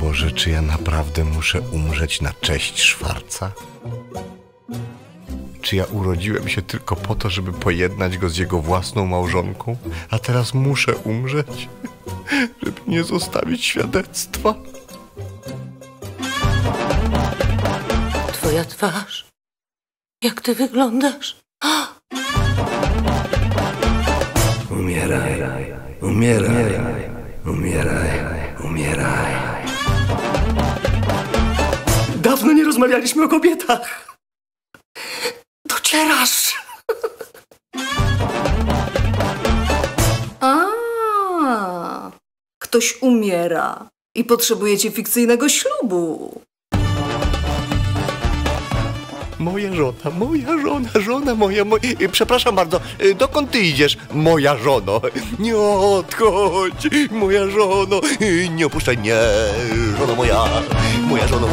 Boże, czy ja naprawdę muszę umrzeć na cześć Szwarca? Czy ja urodziłem się tylko po to, żeby pojednać go z jego własną małżonką, a teraz muszę umrzeć, żeby nie zostawić świadectwa? Twoja twarz. Jak ty wyglądasz? Umieraj, umieraj, umieraj, umieraj. Dawno nie rozmawialiśmy o kobietach. Docierasz. A, ktoś umiera i potrzebujecie fikcyjnego ślubu. Moja żona, moja żona, żona moja, moja. Przepraszam bardzo, y, dokąd ty idziesz, moja żono? Nie odchodź, moja żono, y, nie opuszczaj mnie, żono moja, moja żono.